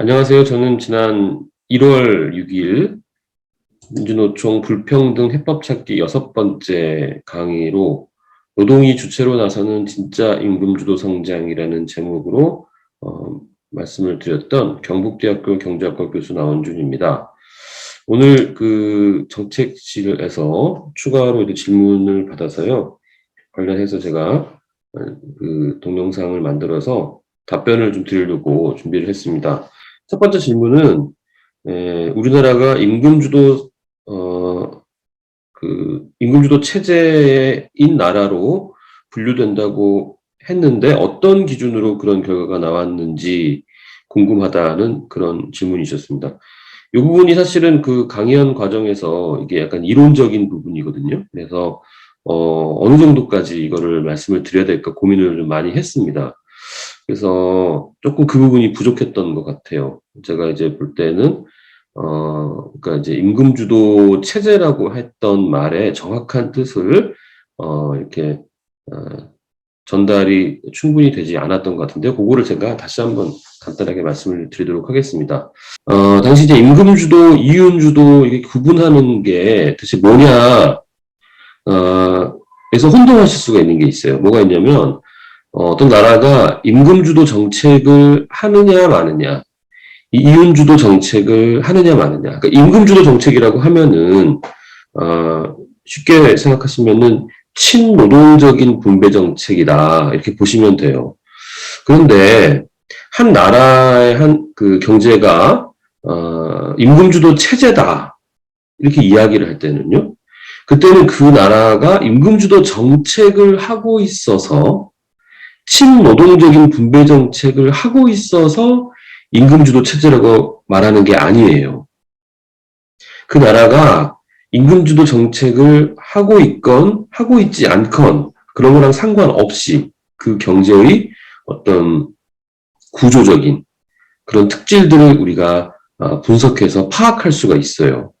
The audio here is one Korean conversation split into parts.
안녕하세요. 저는 지난 1월 6일 민주노총 불평등 해법 찾기 여섯 번째 강의로 노동이 주체로 나서는 진짜 임금주도 성장이라는 제목으로 어, 말씀을 드렸던 경북대학교 경제학과 교수 나원준입니다. 오늘 그 정책실에서 추가로 이제 질문을 받아서요. 관련해서 제가 어, 그 동영상을 만들어서 답변을 좀 드리려고 준비를 했습니다. 첫 번째 질문은 에, 우리나라가 임금주도 어, 그 임금주도 체제인 나라로 분류된다고 했는데 어떤 기준으로 그런 결과가 나왔는지 궁금하다는 그런 질문이셨습니다. 이 부분이 사실은 그 강연 과정에서 이게 약간 이론적인 부분이거든요. 그래서 어, 어느 정도까지 이거를 말씀을 드려야 될까 고민을 좀 많이 했습니다. 그래서 조금 그 부분이 부족했던 것 같아요. 제가 이제 볼 때는 어, 그러니까 이제 임금 주도 체제라고 했던 말의 정확한 뜻을 어, 이렇게 어, 전달이 충분히 되지 않았던 것 같은데 그거를 제가 다시 한번 간단하게 말씀을 드리도록 하겠습니다. 어, 당시 이제 임금 주도, 이윤 주도 이게 구분하는 게 도대체 뭐냐, 어, 에서 혼동하실 수가 있는 게 있어요. 뭐가 있냐면, 어, 어떤 나라가 임금주도 정책을 하느냐 마느냐, 이윤주도 정책을 하느냐 마느냐. 그러니까 임금주도 정책이라고 하면은 어, 쉽게 생각하시면은 친노동적인 분배 정책이다 이렇게 보시면 돼요. 그런데 한 나라의 한 그 경제가 어, 임금주도 체제다 이렇게 이야기를 할 때는요. 그때는 그 나라가 임금주도 정책을 하고 있어서 친노동적인 분배 정책을 하고 있어서 임금주도 체제라고 말하는 게 아니에요. 그 나라가 임금주도 정책을 하고 있건 하고 있지 않건 그런 거랑 상관없이 그 경제의 어떤 구조적인 그런 특질들을 우리가 어, 분석해서 파악할 수가 있어요.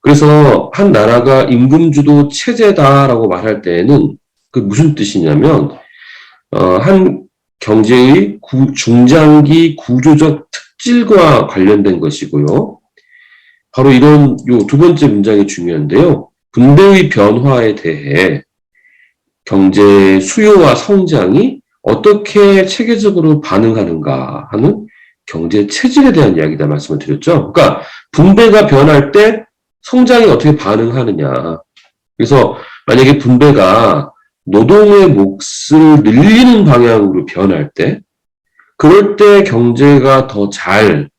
그래서 한 나라가 임금주도 체제다라고 말할 때에는 그 무슨 뜻이냐면 어, 한 경제의 구, 중장기 구조적 특질과 관련된 것이고요. 바로 이런 요 두 번째 문장이 중요한데요. 분배의 변화에 대해 경제 수요와 성장이 어떻게 체계적으로 반응하는가 하는 경제 체질에 대한 이야기다 말씀을 드렸죠. 그러니까 분배가 변할 때 성장이 어떻게 반응하느냐. 그래서 만약에 분배가 노동의 몫을 늘리는 방향으로 변할 때, 그럴 때 경제가 더 잘,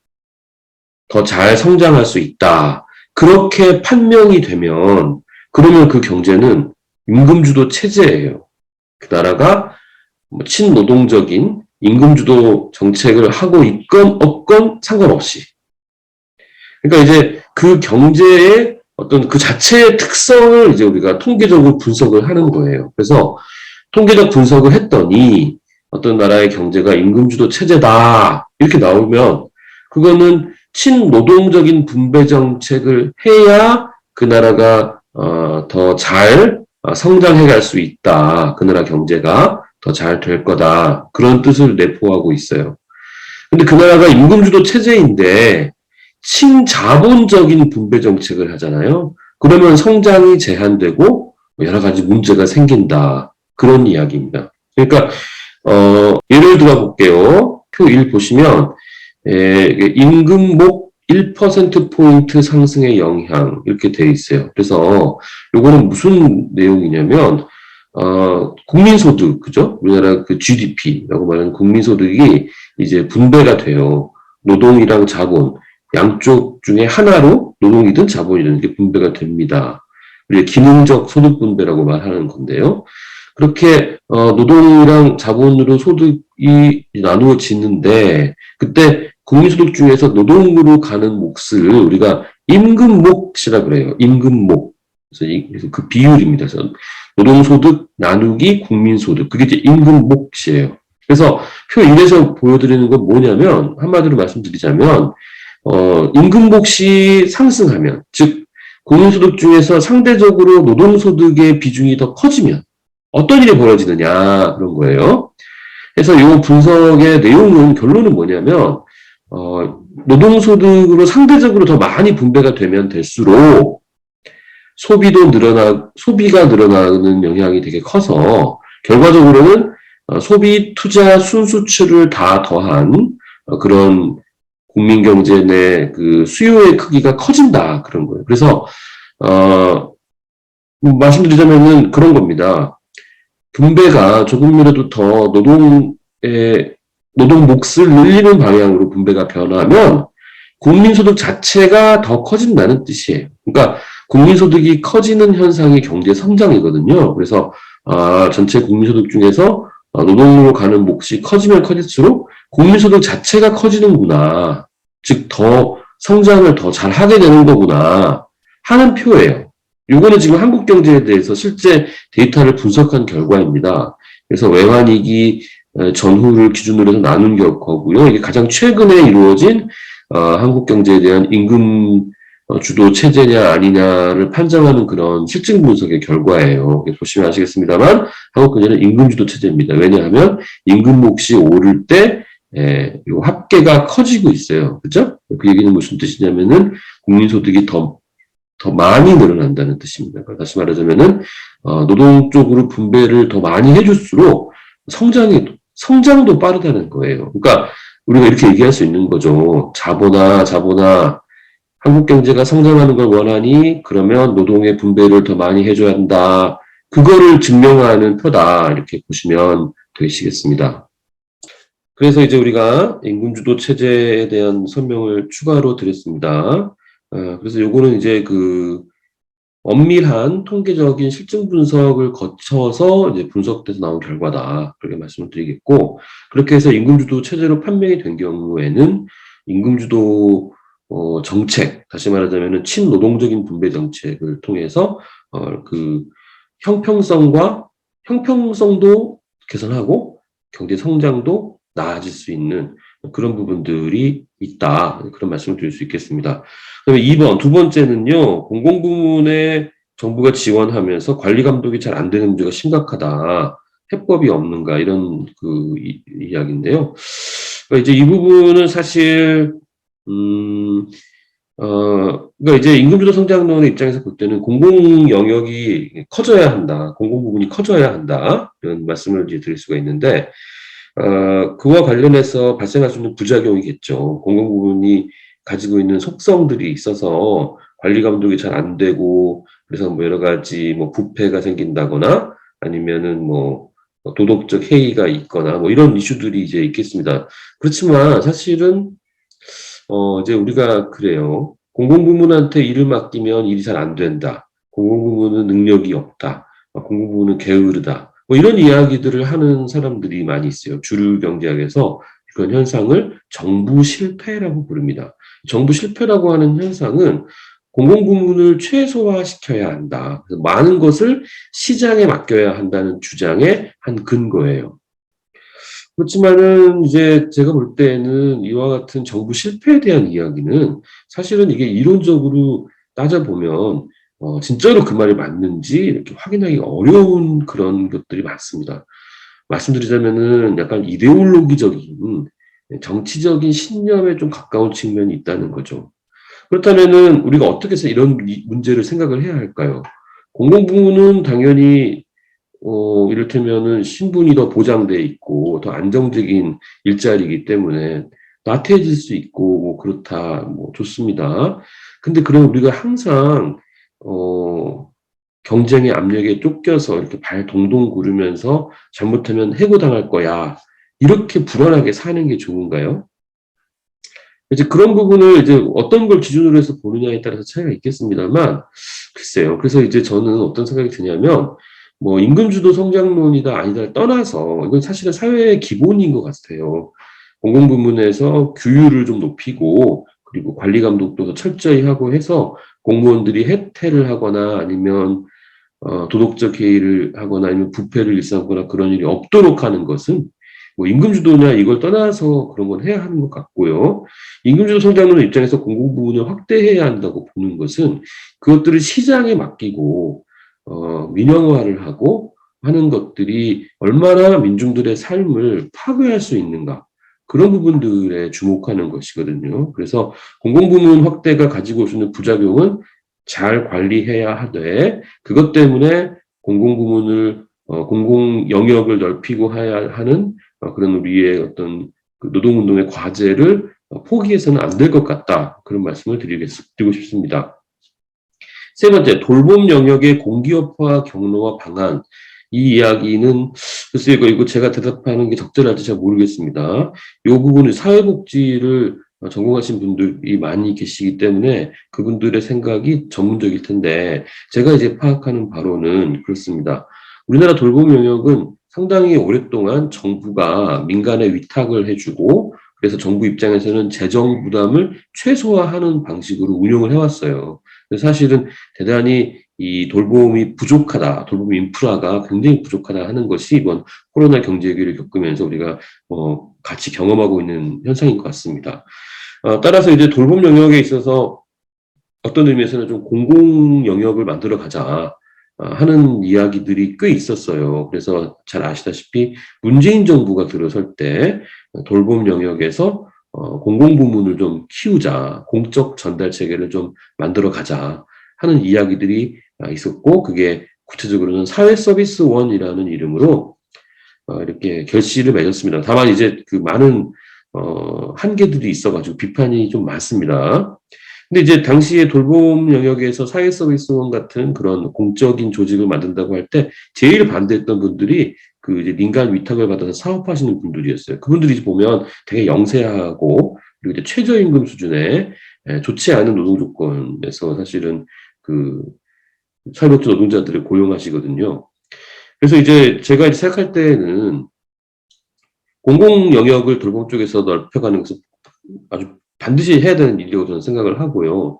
더 잘 성장할 수 있다. 그렇게 판명이 되면, 그러면 그 경제는 임금주도 체제예요. 그 나라가 뭐 친노동적인 임금주도 정책을 하고 있건 없건 상관없이. 그러니까 이제 그 경제의 어떤 그 자체의 특성을 이제 우리가 통계적으로 분석을 하는 거예요. 그래서 통계적 분석을 했더니 어떤 나라의 경제가 임금주도 체제다 이렇게 나오면 그거는 친노동적인 분배 정책을 해야 그 나라가 어, 더잘 어, 성장해 갈 수 있다. 그 나라 경제가 더 잘 될 거다. 그런 뜻을 내포하고 있어요. 근데 그 나라가 임금주도 체제인데 친자본적인 분배 정책을 하잖아요. 그러면 성장이 제한되고 여러 가지 문제가 생긴다. 그런 이야기입니다. 그러니까 어, 예를 들어 볼게요. 표 1 보시면 에, 임금목 1%포인트 상승의 영향 이렇게 돼 있어요. 그래서 요거는 무슨 내용이냐면 어, 국민소득, 그죠? 우리나라 그 GDP라고 말하는 국민소득이 이제 분배가 돼요. 노동이랑 자본. 양쪽 중에 하나로 노동이든 자본이든 이게 분배가 됩니다. 우리 기능적 소득 분배라고 말하는 건데요. 그렇게 어, 노동이랑 자본으로 소득이 나누어지는데 그때 국민소득 중에서 노동으로 가는 몫을 우리가 임금몫이라 그래요. 임금몫. 그래서, 이, 그래서 그 비율입니다. 그래서 노동소득 나누기 국민소득. 그게 이제 임금몫이에요. 그래서 표 1에서 보여드리는 건 뭐냐면 한마디로 말씀드리자면 어, 임금복시 상승하면, 즉, 공인소득 중에서 상대적으로 노동소득의 비중이 더 커지면 어떤 일이 벌어지느냐, 그런 거예요. 그래서 이 분석의 내용은, 결론은 뭐냐면, 어, 노동소득으로 상대적으로 더 많이 분배가 되면 될수록 소비도 늘어나, 소비가 늘어나는 영향이 되게 커서 결과적으로는 어, 소비, 투자, 순수출을 다 더한 어, 그런 국민 경제 내 그 수요의 크기가 커진다. 그런 거예요. 그래서, 어, 음, 말씀드리자면은 그런 겁니다. 분배가 조금이라도 더 노동의, 노동 몫을 늘리는 방향으로 분배가 변하면 국민소득 자체가 더 커진다는 뜻이에요. 그러니까 국민소득이 커지는 현상이 경제 성장이거든요. 그래서, 아, 전체 국민소득 중에서 어, 노동으로 가는 몫이 커지면 커질수록 국민소득 자체가 커지는구나. 즉, 더 성장을 더 잘 하게 되는 거구나. 하는 표예요. 요거는 지금 한국 경제에 대해서 실제 데이터를 분석한 결과입니다. 그래서 외환위기 어, 전후를 기준으로 해서 나눈 거고요. 이게 가장 최근에 이루어진 어, 한국 경제에 대한 임금 어, 주도 체제냐 아니냐를 판정하는 그런 실증 분석의 결과예요. 보시면 아시겠습니다만 한국 경제는 임금 주도 체제입니다. 왜냐하면 임금 몫이 오를 때 예, 요 합계가 커지고 있어요. 그죠? 그 얘기는 무슨 뜻이냐면은 국민소득이 더, 더 많이 늘어난다는 뜻입니다. 그러니까 다시 말하자면은, 어, 노동 쪽으로 분배를 더 많이 해줄수록 성장이, 성장도 빠르다는 거예요. 그러니까 우리가 이렇게 얘기할 수 있는 거죠. 자보나, 자보나, 한국 경제가 성장하는 걸 원하니, 그러면 노동의 분배를 더 많이 해줘야 한다. 그거를 증명하는 표다. 이렇게 보시면 되시겠습니다. 그래서 이제 우리가 임금주도 체제에 대한 설명을 추가로 드렸습니다. 어, 그래서 요거는 이제 그 엄밀한 통계적인 실증 분석을 거쳐서 이제 분석돼서 나온 결과다. 그렇게 말씀을 드리겠고, 그렇게 해서 임금주도 체제로 판명이 된 경우에는 임금주도 어, 정책, 다시 말하자면은 친노동적인 분배 정책을 통해서 어, 그 형평성과 형평성도 개선하고 경제 성장도 나아질 수 있는 그런 부분들이 있다. 그런 말씀을 드릴 수 있겠습니다. 그다음에 2번, 두 번째는요, 공공부문에 정부가 지원하면서 관리 감독이 잘 안 되는 문제가 심각하다. 해법이 없는가, 이런 그 이, 이야기인데요. 그러니까 이제 이 부분은 사실, 음, 어, 그러니까 이제 임금주도 성장론의 입장에서 볼 때는 공공 영역이 커져야 한다. 공공 부분이 커져야 한다. 이런 말씀을 이제 드릴 수가 있는데, 어, 그와 관련해서 발생할 수 있는 부작용이겠죠. 공공 부분이 가지고 있는 속성들이 있어서 관리 감독이 잘 안 되고 그래서 뭐 여러 가지 뭐 부패가 생긴다거나 아니면은 뭐 도덕적 해이가 있거나 뭐 이런 이슈들이 이제 있겠습니다. 그렇지만 사실은 어 이제 우리가 그래요. 공공부문한테 일을 맡기면 일이 잘 안 된다. 공공부문은 능력이 없다. 공공부문은 게으르다. 뭐 이런 이야기들을 하는 사람들이 많이 있어요. 주류 경제학에서 그런 현상을 정부 실패라고 부릅니다. 정부 실패라고 하는 현상은 공공부문을 최소화시켜야 한다. 많은 것을 시장에 맡겨야 한다는 주장의 한 근거예요. 그렇지만은 이제 제가 볼 때는 이와 같은 정부 실패에 대한 이야기는 사실은 이게 이론적으로 따져보면 어, 진짜로 그 말이 맞는지 이렇게 확인하기 어려운 그런 것들이 많습니다. 말씀드리자면은 약간 이데올로기적인 정치적인 신념에 좀 가까운 측면이 있다는 거죠. 그렇다면은 우리가 어떻게 해서 이런 문제를 생각을 해야 할까요? 공공부문은 당연히 어, 이를테면은 신분이 더 보장돼 있고 더 안정적인 일자리이기 때문에 나태해질 수 있고 뭐 그렇다 뭐 좋습니다. 근데 그럼 우리가 항상 어, 경쟁의 압력에 쫓겨서 이렇게 발 동동 구르면서 잘못하면 해고당할 거야. 이렇게 불안하게 사는 게 좋은가요? 이제 그런 부분을 이제 어떤 걸 기준으로 해서 보느냐에 따라서 차이가 있겠습니다만, 글쎄요. 그래서 이제 저는 어떤 생각이 드냐면, 뭐, 임금주도 성장론이다 아니다를 떠나서, 이건 사실은 사회의 기본인 것 같아요. 공공부문에서 규율을 좀 높이고, 그리고 관리 감독도 더 철저히 하고 해서 공무원들이 해태를 하거나 아니면 어, 도덕적 해이를 하거나 아니면 부패를 일삼거나 그런 일이 없도록 하는 것은 뭐 임금주도냐 이걸 떠나서 그런 건 해야 하는 것 같고요. 임금주도 성장론 입장에서 공공부문을 확대해야 한다고 보는 것은 그것들을 시장에 맡기고 어, 민영화를 하고 하는 것들이 얼마나 민중들의 삶을 파괴할 수 있는가 그런 부분들에 주목하는 것이거든요. 그래서 공공부문 확대가 가지고 있는 부작용은 잘 관리해야 하되 그것 때문에 공공부문을 어, 공공 영역을 넓히고 해야 하는 어, 그런 우리의 어떤 그 노동운동의 과제를 어, 포기해서는 안 될 것 같다. 그런 말씀을 드리겠, 드리고 싶습니다. 세 번째, 돌봄 영역의 공기업화 경로와 방안. 이 이야기는 글쎄 이거 이거 제가 대답하는 게 적절할지 잘 모르겠습니다. 이 부분은 사회복지를 전공하신 분들이 많이 계시기 때문에 그분들의 생각이 전문적일 텐데 제가 이제 파악하는 바로는 그렇습니다. 우리나라 돌봄 영역은 상당히 오랫동안 정부가 민간에 위탁을 해주고 그래서 정부 입장에서는 재정 부담을 최소화하는 방식으로 운영을 해왔어요. 사실은 대단히 이 돌봄이 부족하다, 돌봄 인프라가 굉장히 부족하다 하는 것이 이번 코로나 경제 위기를 겪으면서 우리가 어, 같이 경험하고 있는 현상인 것 같습니다. 어, 따라서 이제 돌봄 영역에 있어서 어떤 의미에서는 좀 공공 영역을 만들어 가자 어, 하는 이야기들이 꽤 있었어요. 그래서 잘 아시다시피 문재인 정부가 들어설 때 돌봄 영역에서 어, 공공 부문을 좀 키우자, 공적 전달 체계를 좀 만들어 가자 하는 이야기들이 아, 있었고, 그게 구체적으로는 사회서비스원이라는 이름으로 어, 이렇게 결실을 맺었습니다. 다만 이제 그 많은 어, 한계들이 있어가지고 비판이 좀 많습니다. 근데 이제 당시에 돌봄 영역에서 사회서비스원 같은 그런 공적인 조직을 만든다고 할 때 제일 반대했던 분들이 그 이제 민간 위탁을 받아서 사업하시는 분들이었어요. 그분들이 보면 되게 영세하고 그리고 이제 최저임금 수준의 예, 좋지 않은 노동 조건에서 사실은 그 사회복지 노동자들을 고용하시거든요. 그래서 이제 제가 이제 생각할 때는 공공 영역을 돌봄 쪽에서 넓혀가는 것은 아주 반드시 해야 되는 일이라고 저는 생각을 하고요.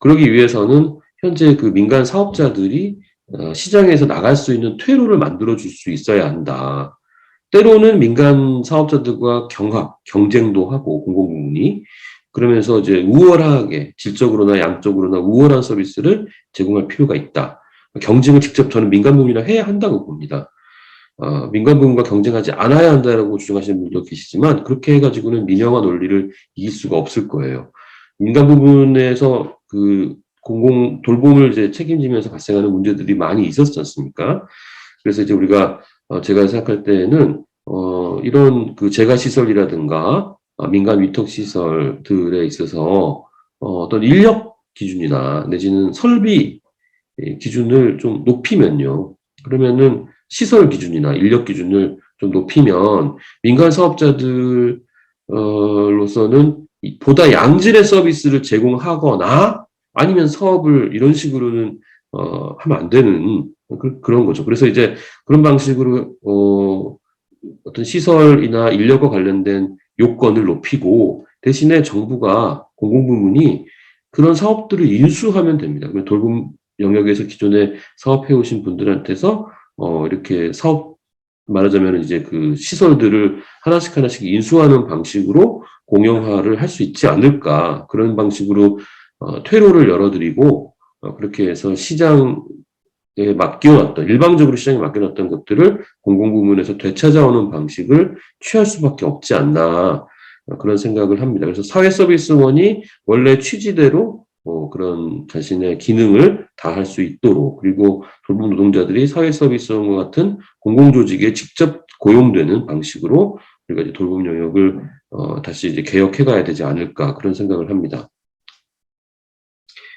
그러기 위해서는 현재 그 민간 사업자들이 어, 시장에서 나갈 수 있는 퇴로를 만들어 줄 수 있어야 한다. 때로는 민간 사업자들과 경합, 경쟁도 하고 공공부문이 그러면서 이제 우월하게 질적으로나 양적으로나 우월한 서비스를 제공할 필요가 있다. 경쟁을 직접 저는 민간 부문이랑 해야 한다고 봅니다. 어, 민간 부문과 경쟁하지 않아야 한다라고 주장하시는 분도 계시지만 그렇게 해가지고는 민영화 논리를 이길 수가 없을 거예요. 민간 부분에서 그 공공 돌봄을 이제 책임지면서 발생하는 문제들이 많이 있었지 않습니까? 그래서 이제 우리가 어, 제가 생각할 때는 어, 이런 그 재가 시설이라든가 어, 민간 위탁 시설들에 있어서 어, 어떤 인력 기준이나 내지는 설비 기준을 좀 높이면요. 그러면은 시설 기준이나 인력 기준을 좀 높이면 민간 사업자들로서는 보다 양질의 서비스를 제공하거나 아니면 사업을 이런 식으로는 어, 하면 안 되는 그, 런 거죠. 그래서 이제 그런 방식으로 어, 어떤 시설이나 인력과 관련된 요건을 높이고 대신에 정부가 공공부문이 그런 사업들을 인수하면 됩니다. 돌봄 영역에서 기존에 사업해 오신 분들한테서 어, 이렇게 사업 말하자면 이제 그 시설들을 하나씩 하나씩 인수하는 방식으로 공영화를 할 수 있지 않을까 그런 방식으로 어, 퇴로를 열어드리고 어, 그렇게 해서 시장에 맡겨놨던 일방적으로 시장에 맡겨놨던 것들을 공공부문에서 되찾아오는 방식을 취할 수밖에 없지 않나 어, 그런 생각을 합니다. 그래서 사회서비스원이 원래 취지대로 어, 그런 자신의 기능을 다할 수 있도록 그리고 돌봄 노동자들이 사회서비스원과 같은 공공조직에 직접 고용되는 방식으로 우리가 이제 돌봄 영역을 어, 다시 이제 개혁해 가야 되지 않을까 그런 생각을 합니다.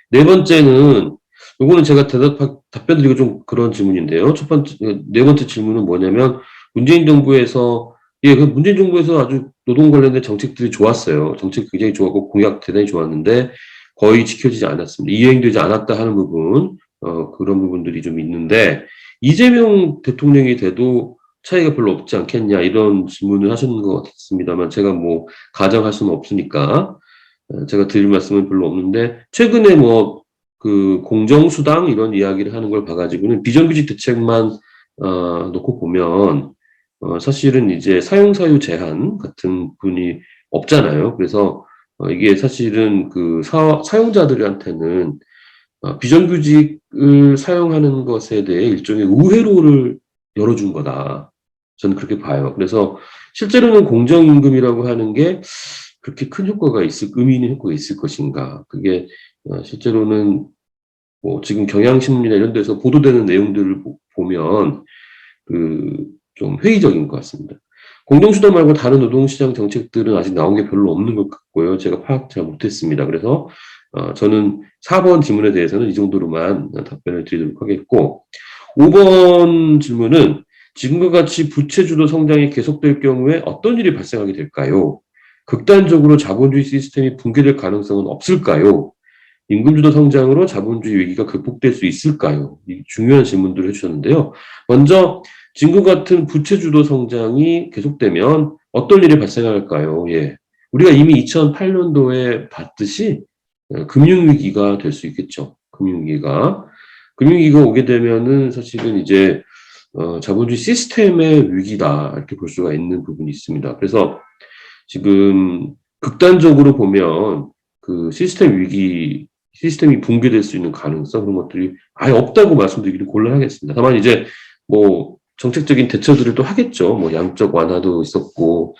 네 번째는 요거는 제가 대답 답변 드리고 좀 그런 질문인데요. 첫 번째 네 번째 질문은 뭐냐면 문재인 정부에서 예, 그 문재인 정부에서 아주 노동 관련된 정책들이 좋았어요. 정책 굉장히 좋았고 공약 대단히 좋았는데 거의 지켜지지 않았습니다. 이행되지 않았다 하는 부분, 어, 그런 부분들이 좀 있는데, 이재명 대통령이 돼도 차이가 별로 없지 않겠냐, 이런 질문을 하셨는 것 같습니다만, 제가 뭐, 가정할 수는 없으니까, 어, 제가 드릴 말씀은 별로 없는데, 최근에 뭐, 그, 공정수당 이런 이야기를 하는 걸 봐가지고는 비정규직 대책만, 어, 놓고 보면, 어, 사실은 이제 사용사유 제한 같은 분이 없잖아요. 그래서, 어, 이게 사실은 그 사, 사용자들한테는 어, 비정규직을 사용하는 것에 대해 일종의 우회로를 열어준 거다. 저는 그렇게 봐요. 그래서 실제로는 공정임금이라고 하는 게 그렇게 큰 효과가 있을, 의미 있는 효과가 있을 것인가. 그게 어, 실제로는 뭐 지금 경향신문이나 이런 데서 보도되는 내용들을 보- 보면 그 좀 회의적인 것 같습니다. 공동수당 말고 다른 노동시장 정책들은 아직 나온 게 별로 없는 것 같고요. 제가 파악 잘 못했습니다. 그래서 어, 저는 4번 질문에 대해서는 이 정도로만 답변을 드리도록 하겠고 5번 질문은 지금과 같이 부채주도 성장이 계속될 경우에 어떤 일이 발생하게 될까요? 극단적으로 자본주의 시스템이 붕괴될 가능성은 없을까요? 임금주도 성장으로 자본주의 위기가 극복될 수 있을까요? 이 중요한 질문들을 해주셨는데요. 먼저 지금 같은 부채주도 성장이 계속되면 어떤 일이 발생할까요? 예. 우리가 이미 2008년도에 봤듯이 어, 금융위기가 될 수 있겠죠. 금융위기가. 금융위기가 오게 되면은 사실은 이제 어, 자본주의 시스템의 위기다. 이렇게 볼 수가 있는 부분이 있습니다. 그래서 지금 극단적으로 보면 그 시스템 위기, 시스템이 붕괴될 수 있는 가능성 그런 것들이 아예 없다고 말씀드리기는 곤란하겠습니다. 다만 이제 뭐 정책적인 대처들을 또 하겠죠. 뭐 양적 완화도 있었고,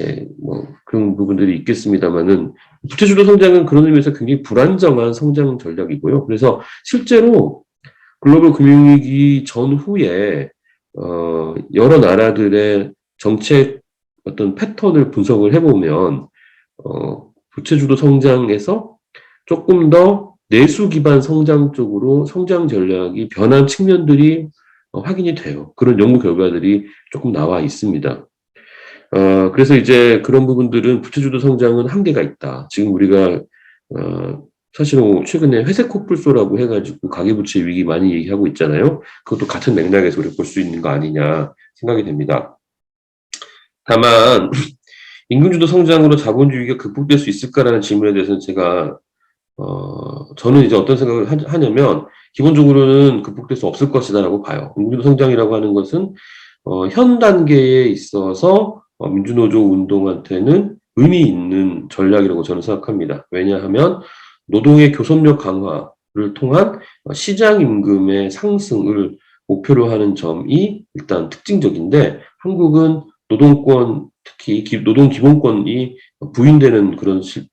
예, 뭐 그런 부분들이 있겠습니다만은 부채주도 성장은 그런 의미에서 굉장히 불안정한 성장 전략이고요. 그래서 실제로 글로벌 금융위기 전후에 어, 여러 나라들의 정책 어떤 패턴을 분석을 해보면 어, 부채주도 성장에서 조금 더 내수 기반 성장 쪽으로 성장 전략이 변한 측면들이 어, 확인이 돼요. 그런 연구 결과들이 조금 나와 있습니다. 어, 그래서 이제 그런 부분들은 부채주도 성장은 한계가 있다. 지금 우리가 어, 사실은 최근에 회색 코뿔소라고 해가지고 가계부채 위기 많이 얘기하고 있잖아요. 그것도 같은 맥락에서 우리가 볼 수 있는 거 아니냐 생각이 됩니다. 다만 임금주도 성장으로 자본주의 위기가 극복될 수 있을까라는 질문에 대해서는 제가 어, 저는 이제 어떤 생각을 하, 하냐면 기본적으로는 극복될 수 없을 것이다라고 봐요. 임금주도 성장이라고 하는 것은 어, 현 단계에 있어서 어, 민주노조 운동한테는 의미 있는 전략이라고 저는 생각합니다. 왜냐하면 노동의 교섭력 강화를 통한 시장 임금의 상승을 목표로 하는 점이 일단 특징적인데 한국은 노동권 특히 기- 노동 기본권이 부인되는 그런 시-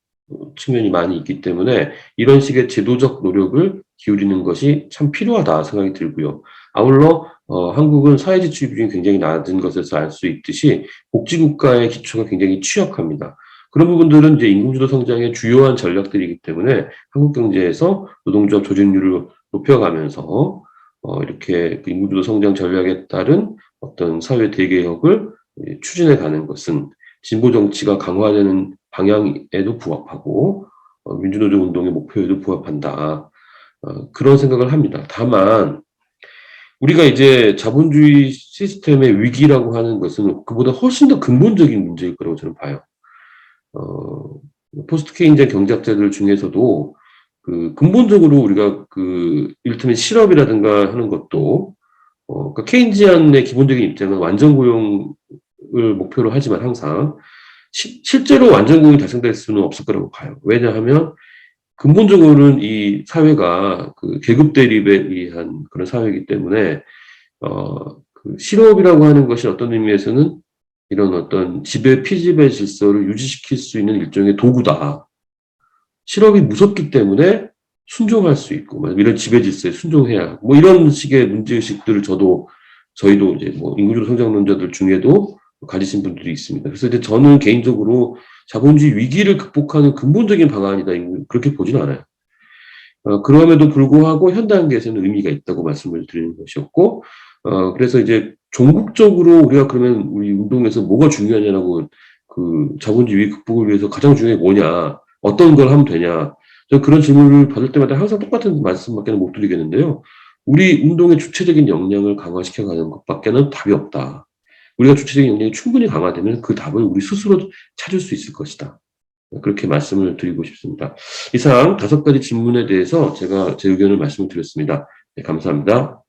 측면이 많이 있기 때문에 이런 식의 제도적 노력을 기울이는 것이 참 필요하다 생각이 들고요. 아울러 어, 한국은 사회 지출 비중이 굉장히 낮은 것에서 알 수 있듯이 복지국가의 기초가 굉장히 취약합니다. 그런 부분들은 이제 임금주도 성장의 주요한 전략들이기 때문에 한국 경제에서 노동조합 조직률을 높여가면서 어, 이렇게 그 임금주도 성장 전략에 따른 어떤 사회 대개혁을 추진해 가는 것은 진보 정치가 강화되는 방향에도 부합하고 어, 민주노조 운동의 목표에도 부합한다. 어, 그런 생각을 합니다. 다만 우리가 이제 자본주의 시스템의 위기라고 하는 것은 그보다 훨씬 더 근본적인 문제일 거라고 저는 봐요. 어, 포스트 케인제 경제학자들 중에서도 그 근본적으로 우리가 그 이를테면 실업이라든가 하는 것도 어, 그러니까 케인지안의 기본적인 입장은 완전 고용을 목표로 하지만 항상 시- 실제로 완전 고용이 달성될 수는 없을 거라고 봐요. 왜냐하면 근본적으로는 이 사회가 그 계급 대립에 의한 그런 사회이기 때문에 어, 그 실업이라고 하는 것이 어떤 의미에서는 이런 어떤 지배 피지배 질서를 유지시킬 수 있는 일종의 도구다. 실업이 무섭기 때문에 순종할 수 있고 뭐 이런 지배 질서에 순종해야 뭐 이런 식의 문제 의식들을 저도 저희도 이제 뭐 인구주도 성장론자들 중에도 가지신 분들이 있습니다. 그래서 이제 저는 개인적으로 자본주의 위기를 극복하는 근본적인 방안이다 그렇게 보지는 않아요. 어, 그럼에도 불구하고 현 단계에서는 의미가 있다고 말씀을 드리는 것이었고 어, 그래서 이제 종국적으로 우리가 그러면 우리 운동에서 뭐가 중요하냐고 그 자본주의 위기 극복을 위해서 가장 중요한 게 뭐냐 어떤 걸 하면 되냐 저 그런 질문을 받을 때마다 항상 똑같은 말씀밖에 못 드리겠는데요. 우리 운동의 주체적인 역량을 강화시켜 가는 것밖에는 답이 없다. 우리가 주체적인 역량이 충분히 강화되면 그 답을 우리 스스로 찾을 수 있을 것이다. 그렇게 말씀을 드리고 싶습니다. 이상 다섯 가지 질문에 대해서 제가 제 의견을 말씀을 드렸습니다. 네, 감사합니다.